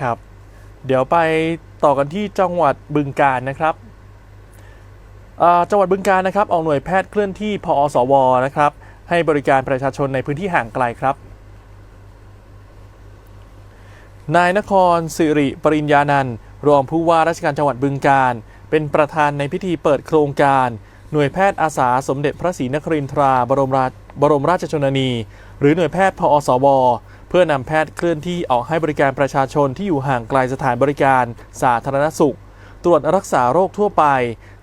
ครับ เดี๋ยวไปต่อกันที่จังหวัดบึงกาฬนะครับจังหวัดบึงกาฬนะครับออกหน่วยแพทย์เคลื่อนที่พอสวนะครับ ให้บริการประชาชนในพื้นที่ห่างไกลครับ นายนครสิริปริญญานันท์รองผู้ว่าราชการจังหวัดบึงกาฬเป็นประธานในพิธีเปิดโครงการ หน่วยแพทย์อาสาสมเด็จพระศรีนครินทราบรมราชบรมราชชนนี หรือหน่วยแพทย์พอสว เพื่อนำแพทย์เคลื่อนที่ออกให้บริการประชาชนที่อยู่ห่างไกลสถานบริการสาธารณสุข ตรวจรักษาโรคทั่วไป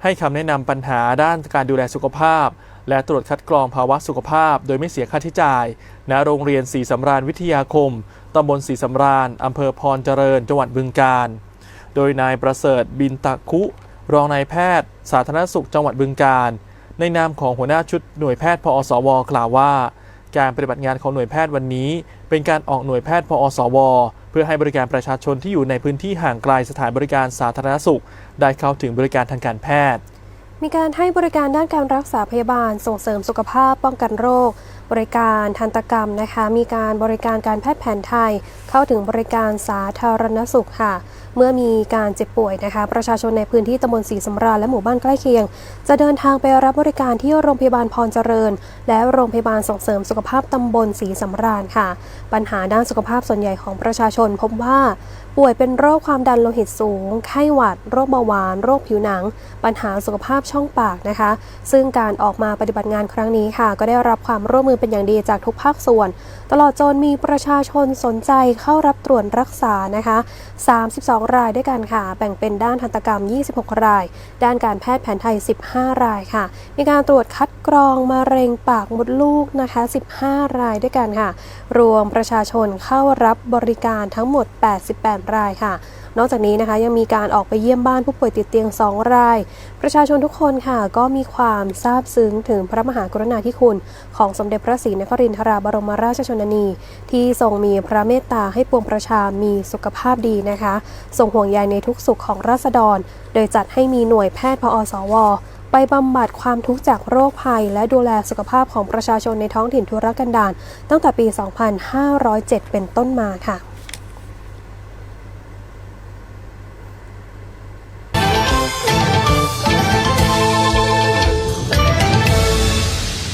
ให้คำแนะนำปัญหาด้านการดูแลสุขภาพ และตรวจคัดกรองภาวะสุขภาพ โดยไม่เสียค่าใช้จ่าย ณ โรงเรียนศรีสำราญวิทยาคมตำบลศรีสำราญอำเภอพรเจริญ จังหวัดบึงกาฬ โดยนายประเสริฐบินตะคุ รองนายแพทย์ สาธารณสุขจังหวัดบึงกาฬในนามของหัวหน้าชุดหน่วยแพทย์พอสว กล่าวว่า การปฏิบัติงานของหน่วยแพทย์วันนี้ เป็นการออกหน่วยแพทย์พอสว เพื่อให้บริการประชาชนที่อยู่ในพื้นที่ห่างไกลสถานบริการสาธารณสุข ได้เข้าถึงบริการทางการแพทย์ มีการให้บริการด้านการรักษาพยาบาล ส่งเสริมสุขภาพป้องกันโรค บริการทันตกรรมนะคะ มีการบริการการแพทย์แผนไทย เข้าถึงบริการสาธารณสุขค่ะ เมื่อมีการเจ็บป่วยนะคะ ประชาชนในพื้นที่ตำบลศรีสำราญและหมู่บ้านใกล้เคียง จะเดินทางไปรับบริการที่โรงพยาบาลพรเจริญ และโรงพยาบาลส่งเสริมสุขภาพตำบลศรีสำราญค่ะ ปัญหาด้านสุขภาพส่วนใหญ่ของประชาชนพบว่าป่วยเป็นโรคความดันโลหิตสูง ไข้หวัด โรคเบาหวาน โรคผิวหนัง ปัญหาสุขภาพช่องปากนะคะ ซึ่งการออกมาปฏิบัติงานครั้งนี้ค่ะ ก็ได้รับความร่วมมือเป็นอย่างดีจากทุกภาคส่วน ตลอดจนมีประชาชนสนใจเข้ารับตรวจรักษานะคะ 32 รายด้วยกันค่ะ แบ่งเป็นด้านทันตกรรม 26 ราย ด้านการแพทย์แผนไทย 15 รายค่ะ มีการตรวจคัดกรองมะเร็งปากมดลูกนะคะ 15 รายด้วยกันค่ะ รวมประชาชนเข้ารับบริการทั้งหมด 88 รายค่ะนอกจากนี้นะคะยังมีการออกไปเยี่ยมบ้านผู้ป่วยติดเตียง 2 ราย ประชาชนทุกคนค่ะก็มีความซาบซึ้งถึงพระมหากรุณาธิคุณ ของสมเด็จระศรีนครินทราบรมราชชนนี ที่ทรงมีพระเมตตาให้ปวงประชามีสุขภาพดีนะคะทรงห่วงใยในทุกสุขของราษฎร โดยจัดให้มีหน่วยแพทย์พอสวไปบำบัดความทุกข์จากโรคภัย และดูแลสุขภาพของประชาชนในท้องถิ่นทุรกันดารตั้งแต่ปี 2507 เป็นต้นมาค่ะ